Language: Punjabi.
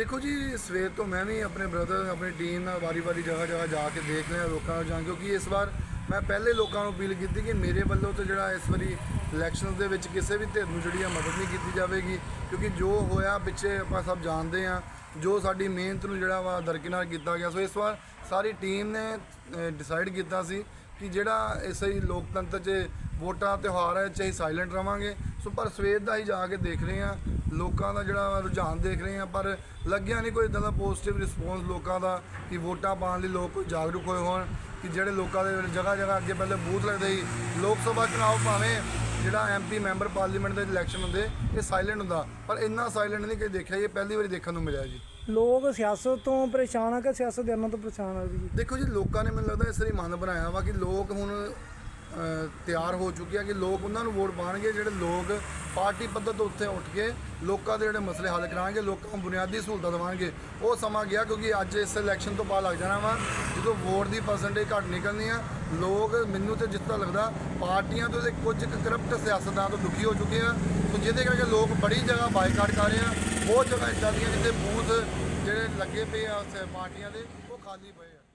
ਦੇਖੋ ਜੀ, ਸਵੇਰ ਤੋਂ ਮੈਂ ਵੀ ਆਪਣੇ ਬ੍ਰਦਰ ਆਪਣੀ ਟੀਮ ਨਾਲ ਵਾਰੀ-ਵਾਰੀ ਜਗ੍ਹਾ ਜਗ੍ਹਾ ਜਾ ਕੇ ਦੇਖ ਰਿਹਾ ਲੋਕਾਂ ਨੂੰ ਜਾਂ ਕਿਉਂਕਿ ਇਸ ਵਾਰ ਮੈਂ ਪਹਿਲੇ ਲੋਕਾਂ ਨੂੰ ਅਪੀਲ ਕੀਤੀ ਕਿ ਮੇਰੇ ਵੱਲੋਂ ਤਾਂ ਜਿਹੜਾ ਇਸ ਵਾਰੀ ਇਲੈਕਸ਼ਨਸ ਦੇ ਵਿੱਚ ਕਿਸੇ ਵੀ ਧਿਰ ਨੂੰ ਜਿਹੜੀ ਆ ਮਦਦ ਨਹੀਂ ਕੀਤੀ ਜਾਵੇਗੀ, ਕਿਉਂਕਿ ਜੋ ਹੋਇਆ ਪਿੱਛੇ ਆਪਾਂ ਸਭ ਜਾਣਦੇ ਆ ਜੋ ਸਾਡੀ ਮਿਹਨਤ ਨੂੰ ਜਿਹੜਾ ਵਾ ਦਰਕਿਨਾਰ ਕੀਤਾ ਗਿਆ, ਸੋ ਇਸ ਵਾਰ ਸਾਰੀ ਟੀਮ ਨੇ ਡਿਸਾਈਡ ਕੀਤਾ ਸੀ ਕਿ ਜਿਹੜਾ ਇਸੇ ਹੀ ਲੋਕਤੰਤਰ 'ਚ ਵੋਟਾਂ, ਤਿਉਹਾਰ ਹੈ ਚਾਹੇ ਸਾਇਲੈਂਟ ਰਵਾਂਗੇ। ਸੋ ਪਰ ਸਵੇਰ ਦਾ ਹੀ ਜਾ ਕੇ ਦੇਖ ਰਹੇ ਆ ਲੋਕਾਂ ਦਾ ਜਿਹੜਾ ਰੁਝਾਨ ਦੇਖ ਰਹੇ ਆ ਪਰ ਲੱਗਿਆ ਨਹੀਂ ਕੋਈ ਇਦਾਂ ਦਾ ਪੋਜ਼ਿਟਿਵ ਰਿਸਪੌਂਸ ਲੋਕਾਂ ਦਾ ਕਿ ਵੋਟਾਂ ਪਾਉਣ ਲਈ ਲੋਕ ਜਾਗਰੂਕ ਹੋਏ ਹੋਣ ਕਿ ਜਿਹੜੇ ਲੋਕਾਂ ਦੇ ਜਗ੍ਹਾ ਜਗ੍ਹਾ ਅੱਗੇ ਪਹਿਲੇ ਬੂਥ ਲੱਗਦੇ ਸੀ ਲੋਕ ਸਭਾ ਚੁਣਾਵ ਭਾਵੇਂ ਜਿਹੜਾ ਐਮਪੀ ਮੈਂਬਰ ਪਾਰਲੀਮੈਂਟ ਦੇ ਇਲੈਕਸ਼ਨ ਹੁੰਦੇ ਇਹ ਸਾਇਲੈਂਟ ਹੁੰਦਾ ਪਰ ਇੰਨਾ ਸਾਇਲੈਂਟ ਨਹੀਂ ਕਿ ਦੇਖਿਆ ਇਹ ਪਹਿਲੀ ਵਾਰੀ ਦੇਖਣ ਨੂੰ ਮਿਲਿਆ ਜੀ। ਲੋਕ ਸਿਆਸਤ ਤੋਂ ਪਰੇਸ਼ਾਨ ਆ ਕਿ ਸਿਆਸਤ ਦੇ ਤੋਂ ਪਰੇਸ਼ਾਨ ਆ ਜੀ? ਦੇਖੋ ਜੀ ਲੋਕਾਂ ਨੇ ਮੈਨੂੰ ਲੱਗਦਾ ਇਸ ਲਈ ਮਨ ਬਣਾਇਆ ਵਾ ਕਿ ਲੋਕ ਹੁਣ ਤਿਆਰ ਹੋ ਚੁੱਕੀ ਆ ਕਿ ਲੋਕ ਉਹਨਾਂ ਨੂੰ ਵੋਟ ਪਾਣਗੇ, ਜਿਹੜੇ ਲੋਕ ਪਾਰਟੀ ਪੱਧਰ ਤੋਂ ਉੱਥੇ ਉੱਠ ਕੇ ਲੋਕਾਂ ਦੇ ਜਿਹੜੇ ਮਸਲੇ ਹੱਲ ਕਰਾਂਗੇ ਲੋਕਾਂ ਨੂੰ ਬੁਨਿਆਦੀ ਸਹੂਲਤਾਂ ਦੇਵਾਂਗੇ ਉਹ ਸਮਾਂ ਗਿਆ ਕਿਉਂਕਿ ਅੱਜ ਇਸ ਇਲੈਕਸ਼ਨ ਤੋਂ ਬਾਅਦ ਲੱਗ ਜਾਣਾ ਵਾ, ਜਦੋਂ ਵੋਟ ਦੀ ਪਰਸੈਂਟੇਜ ਘੱਟ ਨਿਕਲਣੀ ਆ, ਲੋਕ ਮੈਨੂੰ ਤੇ ਜਿਸ ਲੱਗਦਾ ਪਾਰਟੀਆਂ ਤੋਂ ਤੇ ਕੁਝ ਕਰਪਟ ਸਿਆਸਤਦਾਨਾਂ ਤੋਂ ਦੁਖੀ ਹੋ ਚੁੱਕੇ ਆ। ਸੋ ਜਿਹਦੇ ਕਰਕੇ ਲੋਕ ਬੜੀ ਜਗ੍ਹਾ ਬਾਈਕਾਟ ਕਰ ਰਹੇ ਆ, ਬਹੁਤ ਜਗ੍ਹਾ ਇੱਦਾਂ ਦੀਆਂ ਜਿੱਥੇ ਬੂਥ ਜਿਹੜੇ ਲੱਗੇ ਪਏ ਆ ਪਾਰਟੀਆਂ ਦੇ, ਉਹ ਖਾਲੀ ਪਏ ਆ।